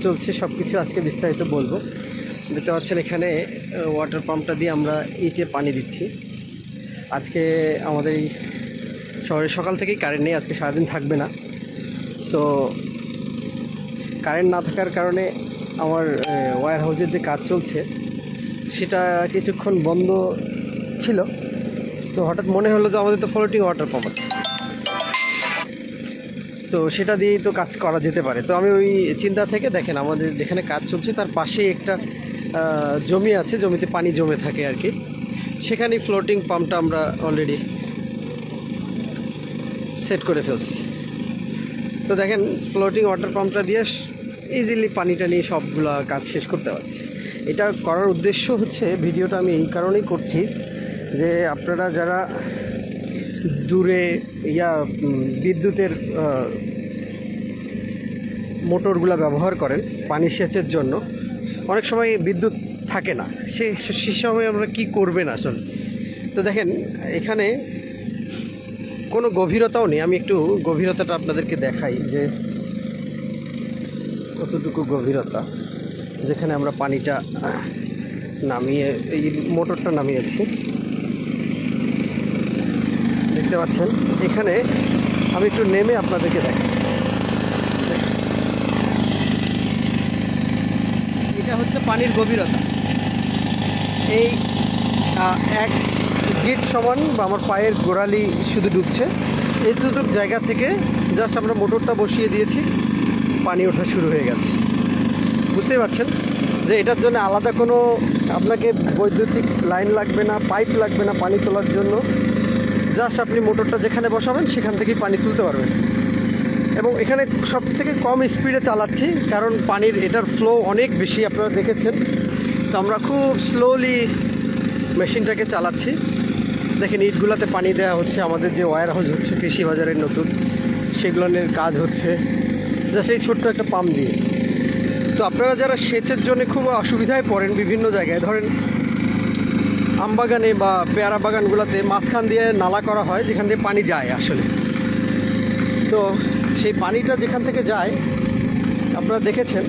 চলছে সব কিছু আজকে বিস্তারিত বলব। দেখতে পাচ্ছেন এখানে ওয়াটার পাম্পটা দিয়ে আমরা ইটে পানি দিচ্ছি। আজকে আমাদের এই শহরে সকাল থেকেই কারেন্ট নেই, আজকে সারাদিন থাকবে না। তো কারেন্ট না থাকার কারণে আমার ওয়্যার হাউসের যে কাজ চলছে, সেটা কিছুক্ষণ বন্ধ ছিল। তো হঠাৎ মনে হলো যে আমাদের তো ফ্লোটিং ওয়াটার পাম্প আছে। তো সেটা দিয়েই তো কাজ করা যেতে পারে। তো আমি ওই চিন্তা থেকে দেখেন, আমাদের যেখানে কাজ চলছে তার পাশেই একটা জমি আছে, জমিতে পানি জমে থাকে আর কি সেখানেই ফ্লোটিং পাম্পটা আমরা অলরেডি সেট করে ফেলছি। তো দেখেন ফ্লোটিং ওয়াটার পাম্পটা দিয়ে ইজিলি পানিটা নিয়ে সবগুলা কাজ শেষ করতে পারছি। এটা করার উদ্দেশ্য হচ্ছে, ভিডিওটা আমি এই কারণেই করছি যে আপনারা যারা দূরে, ইয়া বিদ্যুতের মোটরগুলো ব্যবহার করেন পানি সেচের জন্য। অনেক সময় বিদ্যুৎ থাকে না। সে সে সময় আমরা কি করবেন আসলে? তো দেখেন, এখানে কোনো গভীরতাও নেই। আমি একটু গভীরতাটা আপনাদেরকে দেখাই যে কতটুকু গভীরতা, যেখানে আমরা পানিটা নামিয়ে, এই মোটরটা নামিয়েছি। দেখতে পাচ্ছেন? এখানে আমি একটু নেমে আপনাদেরকে দেখাই। এটা হচ্ছে পানির গভীরতা। এই এক গেট সমান বা আমার পায়ের গোড়ালি শুধু ডুবছে। এই দুটো জায়গা থেকে জাস্ট আমরা মোটরটা বসিয়ে দিয়েছি, পানি ওঠা শুরু হয়ে গেছে। বুঝতেই পারছেন যে এটার জন্য আলাদা কোনো আপনাকে বৈদ্যুতিক লাইন লাগবে না, পাইপ লাগবে না পানি তোলার জন্য। জাস্ট আপনি মোটরটা যেখানে বসাবেন, সেখান থেকেই পানি তুলতে পারবেন। এবং এখানে সব থেকে কম স্পিডে চালাচ্ছি, কারণ পানির এটার ফ্লো অনেক বেশি, আপনারা দেখেছেন। তো আমরা খুব স্লোলি মেশিনটাকে চালাচ্ছি। দেখেন, ইটগুলোতে পানি দেওয়া হচ্ছে, আমাদের যে ওয়্যার হাউস হচ্ছে কৃষি বাজারের নতুন সেগুলোর কাজ হচ্ছে। যা সেই ছোট্ট একটা পাম্প দিয়ে। তো আপনারা যারা সেচের জন্য খুব অসুবিধায় পড়েন বিভিন্ন জায়গায়, ধরেন আমবাগানে বা পেয়ারা বাগানগুলোতে মাঝখান দিয়ে নালা করা হয়, যেখান দিয়ে পানি যায় আসলে। তো সেই পানিটা যেখান থেকে যায়, আপনারা দেখেছেন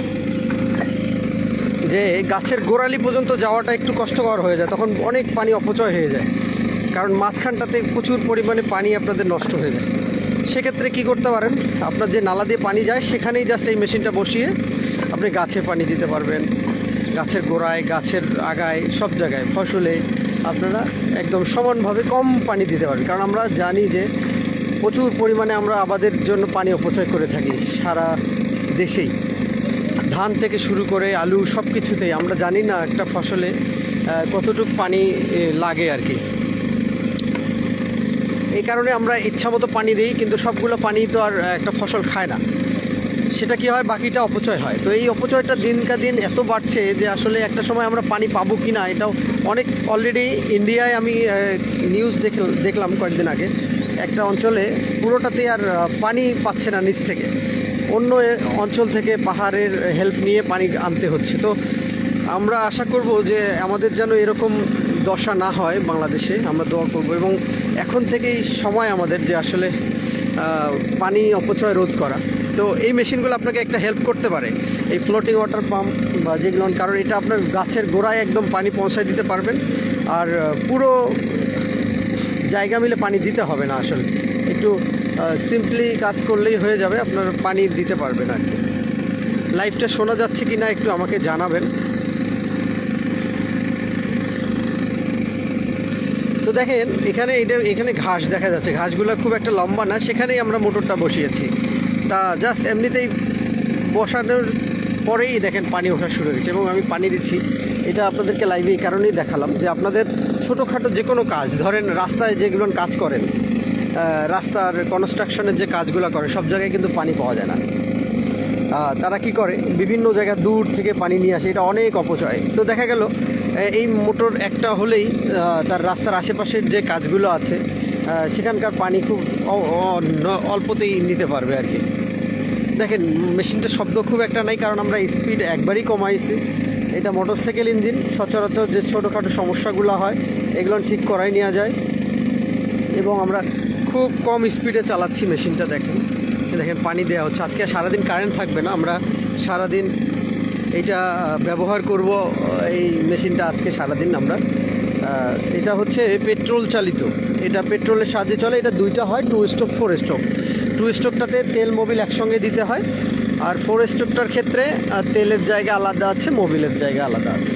যে গাছের গোড়ালি পর্যন্ত যাওয়াটা একটু কষ্টকর হয়ে যায়। তখন অনেক পানি অপচয় হয়ে যায়। কারণ মাঝখানটাতে প্রচুর পরিমাণে পানি আপনাদের নষ্ট হয়ে যায়। সেক্ষেত্রে কি করতে পারেন? আপনার যে নালা দিয়ে পানি যায়, সেখানেই জাস্ট এই মেশিনটা বসিয়ে আপনি গাছে পানি দিতে পারবেন। গাছের গোড়ায়, গাছের আগায়, সব জায়গায়, ফসলে আপনারা একদম সমানভাবে কম পানি দিতে পারবেন। কারণ আমরা জানি যে প্রচুর পরিমাণে আমরা আবাদের জন্য পানি অপচয় করে থাকি সারা দেশেই। ধান থেকে শুরু করে আলু সব কিছুতেই আমরা জানি না একটা ফসলে কতটুকু পানি লাগে আর কি। এই কারণে আমরা ইচ্ছামতো পানি দিই, কিন্তু সবগুলো পানি তো আর একটা ফসল খায় না। সেটা কি হয়? বাকিটা অপচয় হয়। তো এই অপচয়টা দিনকা দিন এত বাড়ছে যে আসলে একটা সময় আমরা পানি পাবো কি না, এটাও অনেক অলরেডি ইন্ডিয়ায় আমি নিউজ দেখলাম কয়েকদিন আগে। একটা অঞ্চলে পুরোটাতে আর পানি পাচ্ছে না নিচ থেকে। অন্য অঞ্চল থেকে পাহাড়ের হেল্প নিয়ে পানি আনতে হচ্ছে। তো আমরা আশা করব যে আমাদের যেন এরকম দশা না হয় বাংলাদেশে, আমরা দোয়া করব। এবং এখন থেকেই সময় আমাদের যে আসলে পানি অপচয় রোধ করা। তো এই মেশিনগুলো আপনাকে একটা হেল্প করতে পারে। এই ফ্লোটিং ওয়াটার পাম্প বা যেগুলো কারণ এটা আপনার গাছের গোড়ায় একদম পানি পৌঁছায় দিতে পারবেন। আর পুরো জায়গা মিলে পানি দিতে হবে না আসলে। একটু সিম্পলি কাজ করলেই হয়ে যাবে, আপনার পানি দিতে পারবেন আর কি। লাইভটা শোনা যাচ্ছে কি না একটু আমাকে জানাবেন। তো দেখেন, এখানে এটা, এখানে ঘাস দেখা যাচ্ছে। ঘাসগুলো খুব একটা লম্বা না, সেখানেই আমরা মোটরটা বসিয়েছি। তা জাস্ট এমনিতেই বসানোর পরেই দেখেন পানি ওঠা শুরু হয়েছে এবং আমি পানি দিচ্ছি। এটা আপনাদেরকে লাইভে এই কারণেই দেখালাম যে আপনাদের ছোটোখাটো যে কোনো কাজ, ধরেন রাস্তায় যেগুলো কাজ করেন রাস্তার কনস্ট্রাকশনের যে কাজগুলো করে সব জায়গায় কিন্তু পানি পাওয়া যায় না। তারা কি করে? বিভিন্ন জায়গা দূর থেকে পানি নিয়ে আসে, এটা অনেক অপচয়। তো দেখা গেল এই মোটর একটা হলেই তার রাস্তার আশেপাশের যে কাজগুলো আছে সেখানকার পানি খুব অল্পতেই নিতে পারবে আর কি। দেখেন, মেশিনটার শব্দ খুব একটা নাই, কারণ আমরা স্পিড একবারই কমাইছি। এটা মোটরসাইকেল ইঞ্জিন। সচরাচর যে ছোটোখাটো সমস্যাগুলো হয়, এগুলো ঠিক করাই নেওয়া যায়। এবং আমরা খুব কম স্পিডে চালাচ্ছি মেশিনটা দেখেন। দেখেন, পানি দেওয়া হচ্ছে। আজকে সারাদিন কারেন্ট থাকবে না। আমরা সারাদিন এইটা ব্যবহার করব, এই মেশিনটা আজকে সারাদিন আমরা। এটা হচ্ছে পেট্রোল চালিত। এটা পেট্রোলের সাহায্যে চলে। এটা দুইটা হয়, two stroke, four stroke. Two স্ট্রোকটাতে তেল মোবিল একসঙ্গে দিতে হয়। আর ফোর স্ট্রোকটার ক্ষেত্রে তেলের জায়গা আলাদা আছে মোবিলের জায়গা আলাদা আছে।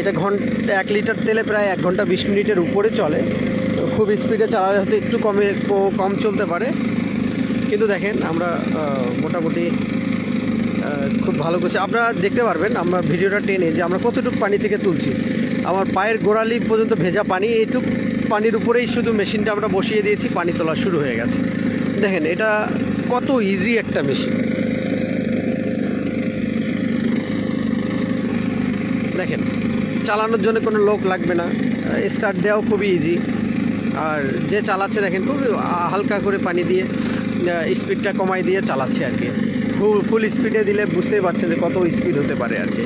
এটা ঘণ্টা, এক লিটার তেলে প্রায় এক ঘণ্টা বিশ মিনিটের উপরে চলে। তো খুব স্পিডে চালালে হয়তো একটু কমে, কম চলতে পারে। কিন্তু দেখেন, আমরা মোটামুটি খুব ভালো করছি। আপনারা দেখতে পারবেন, আমরা ভিডিওটা টেনে যে আমরা কতটুকু পানি থেকে তুলছি। আমার পায়ের গোড়ালি পর্যন্ত ভেজা পানি, এইটুক পানির উপরেই শুধু মেশিনটা আমরা বসিয়ে দিয়েছি, পানি তোলা শুরু হয়ে গেছে। দেখেন, এটা কত ইজি একটা মেশিন দেখেন, চালানোর জন্য কোনো লোক লাগবে না। স্টার্ট দেওয়াও খুবই ইজি আর যে চালাচ্ছে দেখেন খুব হালকা করে পানি দিয়ে স্পিডটা কমাই দিয়ে চালাচ্ছে আর কি। ফুল ফুল স্পিডে দিলে বুঝতেই পারছেন যে কত স্পিড হতে পারে আর কি।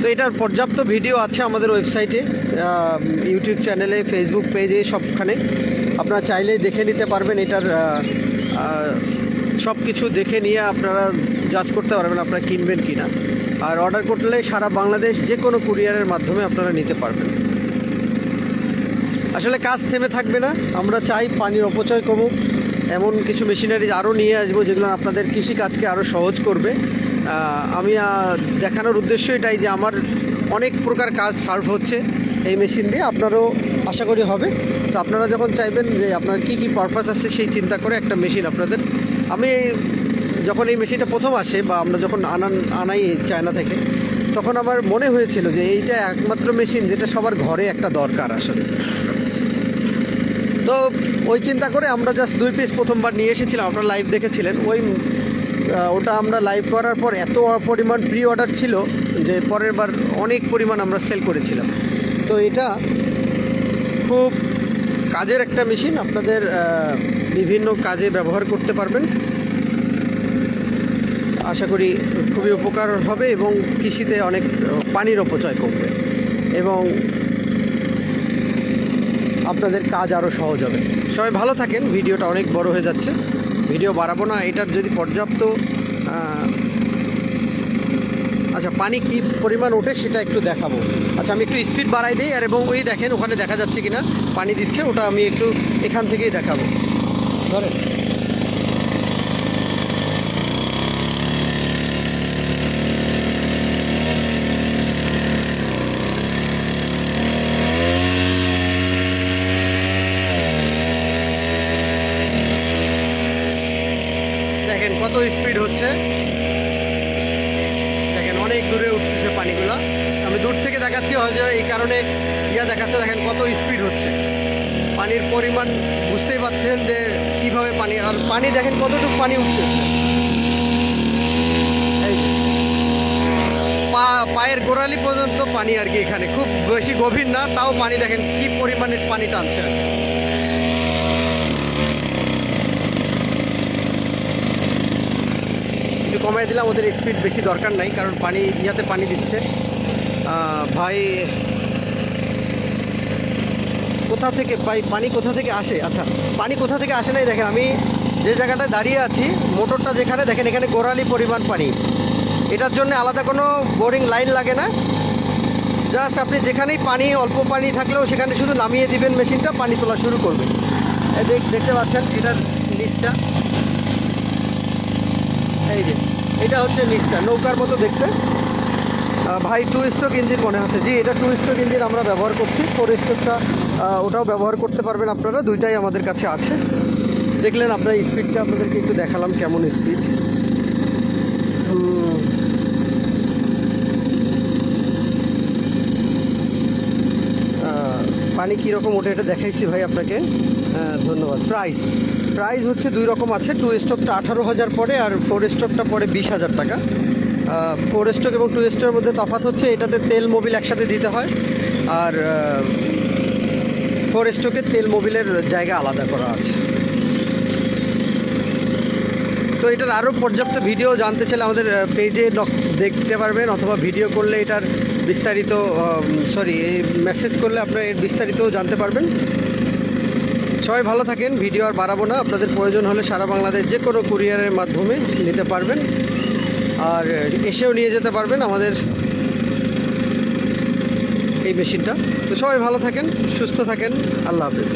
তো এটার পর্যাপ্ত ভিডিও আছে আমাদের ওয়েবসাইটে ইউটিউব চ্যানেলে ফেসবুক পেজে সবখানে। আপনারা চাইলেই দেখে নিতে পারবেন এটার সব কিছু দেখে নিয়ে আপনারা জাজ করতে পারবেন আপনারা কিনবেন কি না আর অর্ডার করলে সারা বাংলাদেশ যে কোনো কুরিয়ারের মাধ্যমে আপনারা নিতে পারবেন। আসলে কাজ থেমে থাকবে না। আমরা চাই পানির অপচয় কমুক। এমন কিছু মেশিনারি আরও নিয়ে আসব যেগুলো আপনাদের কৃষিকাজকে আরও সহজ করবে। আমি দেখানোর উদ্দেশ্য এটাই যে আমার অনেক প্রকার কাজ সার্ভ হচ্ছে এই মেশিন দিয়ে। আপনারও আশা করি হবে। তো আপনারা যখন চাইবেন যে আপনার কী কী পারপাস আছে সেই চিন্তা করে একটা মেশিন আপনাদের। আমি যখন এই মেশিনটা প্রথম আসে বা আমরা যখন আনান, আনাই চায়না থেকে, তখন আমার মনে হয়েছিল যে এইটা একমাত্র মেশিন যেটা সবার ঘরে একটা দরকার আসলে। তো ওই চিন্তা করে আমরা জাস্ট দুই পিস প্রথমবার নিয়ে এসেছিলাম, আপনারা লাইভ দেখেছিলেন। ওই ওটা আমরা লাইভ করার পর এত পরিমাণ প্রি অর্ডার ছিল যে পরের বার অনেক পরিমাণ আমরা সেল করেছিলাম। তো এটা খুব কাজের একটা মেশিন, আপনাদের বিভিন্ন কাজে ব্যবহার করতে পারবেন। আশা করি খুবই উপকার হবে এবং কৃষিতে অনেক, পানির অপচয় কমবে এবং আপনাদের কাজ আরও সহজ হবে। সবাই ভালো থাকেন, ভিডিওটা অনেক বড় হয়ে যাচ্ছে। ভিডিও বাড়াবো না, এটার যদি পর্যাপ্ত আচ্ছা পানি কি পরিমাণ ওঠে সেটা একটু দেখাবো। আচ্ছা আমি একটু স্পিড বাড়াই দিই, আর এবং ওই দেখেন ওখানে দেখা যাচ্ছে কিনা, পানি দিচ্ছে, ওটা আমি একটু এখান থেকেই দেখাবো। ধরেন। দেখেন কত স্পিড হচ্ছে। দেখেন অনেক দূরে উঠতেছে পানিগুলো। আমি দূর থেকে দেখাচ্ছি হয়তো এই কারণে ইয়া দেখাচ্ছে, দেখেন কত স্পিড হচ্ছে। পানির পরিমাণ বুঝতেই পারছেন যে কীভাবে পানি, আর পানি দেখেন কতটুকু পানি উঠতেছে। পা, পায়ের গোড়ালি পর্যন্ত পানি আর কি এখানে। খুব বেশি গভীর না, তাও পানি দেখেন কি পরিমাণের পানি টানছে আর কি। একটু কমাই দিলাম, ওদের স্পিড বেশি দরকার নাই, কারণ পানি ইয়াতে পানি দিচ্ছে। ভাই, কোথা থেকে, ভাই, পানি কোথা থেকে আসে? আচ্ছা পানি কোথা থেকে আসে নাই দেখেন, আমি যে জায়গাটায় দাঁড়িয়ে আছি, মোটরটা যেখানে দেখেন, এখানে গোড়ালি পরিমাণ পানি। এটার জন্য আলাদা কোনো বোরিং লাইন লাগে না। জাস্ট আপনি যেখানেই পানি, অল্প পানি থাকলেও সেখানে শুধু নামিয়ে দিবেন মেশিনটা, পানি তোলা শুরু করবে। দেখ, দেখতে পাচ্ছেন, এটার নিচটা। এই যে, এটা হচ্ছে নিচটা নৌকার মতো দেখতে। ভাই টু স্ট্রোক ইঞ্জিন মনে হচ্ছে। জি, এটা টু স্ট্রোক ইঞ্জিন আমরা ব্যবহার করছি। ফোর স্ট্রোকটা ওটাও ব্যবহার করতে পারবেন আপনারা। দুইটাই আমাদের কাছে আছে। দেখলেন আপনার স্পিডটা আপনাদেরকে একটু দেখালাম কেমন স্পিড পানি কীরকম ওঠে এটা দেখাইছি ভাই আপনাকে। ধন্যবাদ। প্রাইস প্রাইস হচ্ছে দুই রকম আছে টু স্টোভটা আঠারো হাজার পরে আর ফোর স্টোভটা পরে বিশ হাজার টাকা। ফোর স্টোভ এবং টু স্টোভের মধ্যে তফাত হচ্ছে, এটাতে তেল মোবিল একসাথে দিতে হয়। আর ফোর স্টোকে তেল মোবিলের জায়গা আলাদা করা আছে। তো এটার আরও পর্যাপ্ত ভিডিও জানতে চাইলে আমাদের পেজে দেখতে পারবেন অথবা ভিডিও করলে এটার বিস্তারিত সরি এই মেসেজ করলে আপনারা এর বিস্তারিত জানতে পারবেন। সবাই ভালো থাকেন ভিডিও আর বাড়াবো না। আপনাদের প্রয়োজন হলে সারা বাংলাদেশ যে কোনো কুরিয়ারের মাধ্যমে নিতে পারবেন। আর এসেও নিয়ে যেতে পারবেন আমাদের এই মেশিনটা তো সবাই ভালো থাকেন, সুস্থ থাকেন। আল্লাহ হাফেজ।